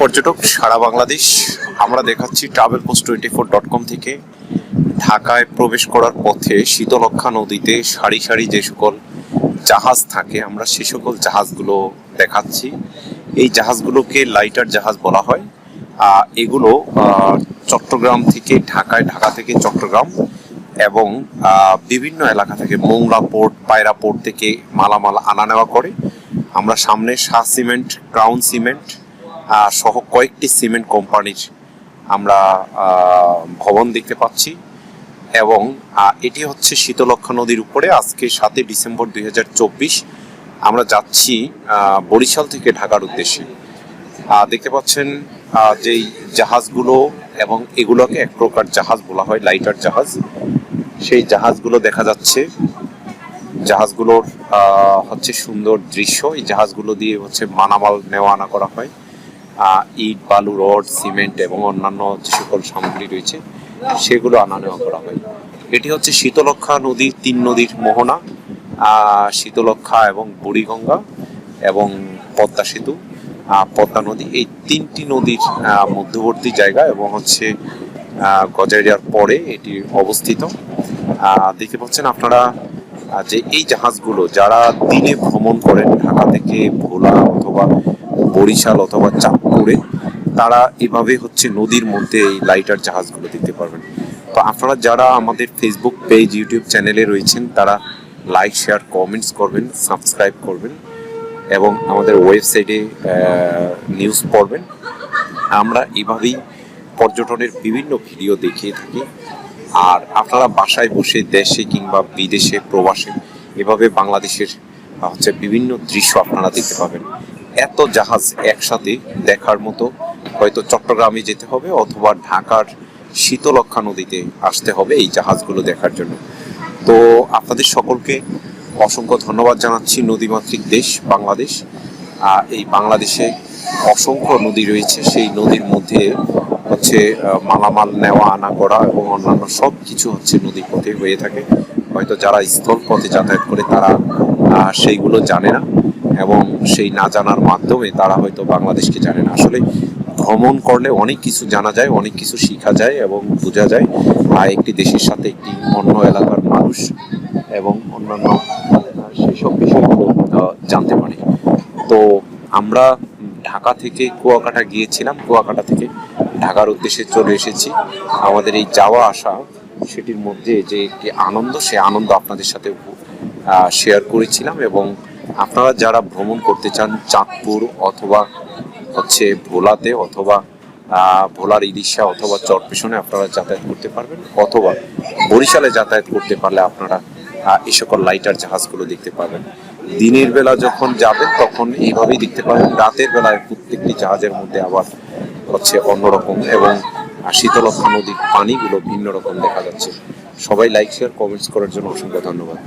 পর্যটক, সারা বাংলাদেশ। আমরা দেখাচ্ছি travel post twenty four dot com থেকে ঢাকায় প্রবেশ করার পথে শীতলক্ষা নদীতে সারি সারি যে সকল জাহাজ থাকে, আমরা সে সকল জাহাজগুলো দেখাচ্ছি। এই জাহাজগুলোকে লাইটার জাহাজ বলা হয়। এগুলো চট্টগ্রাম থেকে ঢাকায়, ঢাকা থেকে চট্টগ্রাম এবং বিভিন্ন এলাকা থেকে মোংলা পোর্ট পায়রা পোর্ট থেকে মালামাল আনা নেওয়া করে। আমরা সামনে শাহ সিমেন্ট ক্রাউন সিমেন্ট সহ কয়েকটি সিমেন্ট কোম্পানির আমরা ভবন দেখতে পাচ্ছি এবং এটি হচ্ছে শীতলক্ষা নদীর উপরে। আজকে সাতই ডিসেম্বর দুই হাজার চব্বিশ আমরা যাচ্ছি বরিশাল থেকে ঢাকার উদ্দেশ্যে। দেখতে পাচ্ছেন যেই জাহাজগুলো এবং এগুলোকে এক প্রকার জাহাজ বলা হয়, লাইটার জাহাজ। সেই জাহাজগুলো দেখা যাচ্ছে। জাহাজগুলোর হচ্ছে সুন্দর দৃশ্য। এই জাহাজগুলো দিয়ে হচ্ছে মানামাল নেওয়া আনা করা হয়। ইট, বালু, রড, সিমেন্ট এবং অন্যান্য যে সকল সামগ্রী রয়েছে, সেগুলো আনা নেওয়া করা হয়। এটি হচ্ছে শীতলক্ষা নদীর তিন নদীর মোহনা শীতলক্ষা এবং বুড়িগঙ্গা এবং পদ্মা সেতু। পদ্মা নদী, এই তিনটি নদীর মধ্যবর্তী জায়গা এবং হচ্ছে গজারিয়ার পরে এটি অবস্থিত। দেখতে পাচ্ছেন আপনারা যে এই জাহাজগুলো যারা দিনে ভ্রমণ করেন ঢাকা থেকে ভোলা অথবা বরিশাল অথবা চাঁদপুরে তারা এভাবে হচ্ছে নদীর মধ্যে এই লাইটার জাহাজগুলো দেখতে পারবেন। তো আপনারা যারা আমাদের ফেসবুক পেজ ইউটিউব চ্যানেলে রয়েছেন, তারা লাইক শেয়ার কমেন্টস করবেন সাবস্ক্রাইব করবেন এবং আমাদের ওয়েবসাইটে নিউজ পড়বেন। আমরা এভাবেই পর্যটনের বিভিন্ন ভিডিও দেখিয়ে থাকি। আর আপনারা বাসায় বসে দেশে কিংবা বিদেশে, প্রবাসে এভাবে বাংলাদেশের, হচ্ছে বিভিন্ন দৃশ্য আপনারা দেখতে পাবেন। এত জাহাজ একসাথে দেখার মতো হয়তো চট্টগ্রামে যেতে হবে অথবা ঢাকার শীতলক্ষা নদীতে আসতে হবে এই জাহাজগুলো দেখার জন্য। তো আপনাদের সকলকে অসংখ্য ধন্যবাদ জানাচ্ছি নদীমাতৃক দেশ বাংলাদেশ। আর এই বাংলাদেশে অসংখ্য নদী রয়েছে, সেই নদীর মধ্যে হচ্ছে মালামাল নেওয়া, আনা করা এবং অন্যান্য সব কিছু হচ্ছে নদী পথে হয়ে থাকে। হয়তো যারা স্থল পথে যাতায়াত করে তারা সেইগুলো জানে না। সেই না জানার মাধ্যমে তারা হয়তো বাংলাদেশকে জানে না। আসলে ভ্রমণ করলে অনেক কিছু জানা যায় অনেক কিছু শেখা যায় এবং বোঝা যায়। আর একটি দেশের সাথে একটি অন্য এলাকার মানুষ এবং অন্যান্য আহ, সেই সব বিষয়গুলো জানতে পারি। তো আমরা ঢাকা থেকে কুয়াকাটা গিয়েছিলাম। কুয়াকাটা থেকে ঢাকার উদ্দেশ্যে চলে এসেছি। আমাদের এই যাওয়া আসা সেটির মধ্যে যে একটি আনন্দ সে আনন্দ আপনাদের সাথে শেয়ার করেছিলাম এবং আপনারা যারা ভ্রমণ করতে চান চাঁদপুর অথবা হচ্ছে ভোলাতে অথবা ভোলার ইলিশা অথবা চরপেশনে আপনারা যাতায়াত করতে পারবেন অথবা বরিশালে যাতায়াত করতে পারলে আপনারা এই সকল লাইটার জাহাজগুলো দেখতে পাবেন দিনের বেলা যখন যাবেন তখন এইভাবেই দেখতে পাবেন রাতের বেলায় প্রত্যেকটি জাহাজের মধ্যে আবার হচ্ছে অন্যরকম এবং শীতলক্ষা নদীর পানিগুলো ভিন্ন রকম দেখা যাচ্ছে। সবাই লাইক শেয়ার কমেন্টস করার জন্য অসংখ্য ধন্যবাদ।